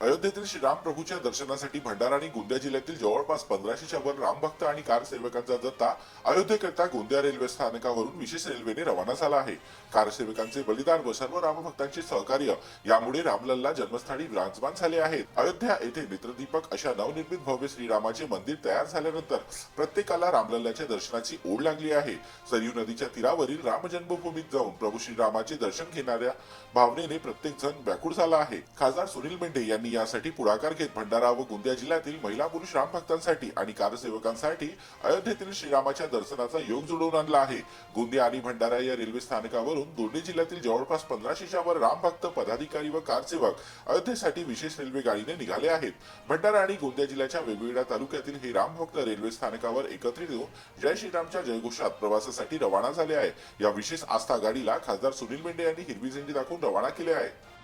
अयोध्येतील श्रीराम प्रभूच्या दर्शनासाठी भंडारा आणि गोंदिया जिल्ह्यातील जवळपास पंधराशेच्या वर रामभक्त आणि कार सेवकांचा जत्ता अयोध्येकरता गोंदिया रेल्वे स्थानकावरून विशेष रेल्वेने रवाना झाला आहे. कार सेवकांचे बलिदान व सर्व रामभक्तांचे सहकार्य यामुळे रामलल्ला जन्मस्थळी विराजमान झाले आहेत. अयोध्या येथे नेत्रदीपक अशा नवनिर्मित भव्य श्रीरामाचे मंदिर तयार झाल्यानंतर प्रत्येकाला रामलल्ल्याच्या दर्शनाची ओढ लागली आहे. सरयू नदीच्या तीरावरील राम जन्मभूमीत जाऊन प्रभू श्रीरामाचे दर्शन घेणाऱ्या भावनेने प्रत्येक जण व्याकुळ झाला आहे. खासदार सुनील मेंढे यांनी यांनी यासाठी पुढाकार घेत भंडारा व गोंदिया जिल्ह्यातील महिला पुरुष रामभक्तांसाठी आणि कारसेवकांसाठी अयोध्येतील श्रीरामाच्या दर्शनाचा योग जुळवून आणला आहे. गोंदिया आणि भंडारा या रेल्वे स्थानकावरून दोन्ही जिल्ह्यातील जवळपास पंधराशेच्या वर रामभक्त पदाधिकारी व कारसेवक अयोध्येसाठी विशेष रेल्वे गाडीने निघाले आहेत. भंडारा आणि गोंदिया जिल्ह्याच्या वेगवेगळ्या तालुक्यातील हे रामभक्त रेल्वे स्थानकावर एकत्रित येऊन जय श्रीरामच्या जयघोषात प्रवासासाठी रवाना झाले आहे. या विशेष आस्था गाडीला खासदार सुनील मेंढे यांनी हिरवी झेंडी दाखवून रवाना केले आहे.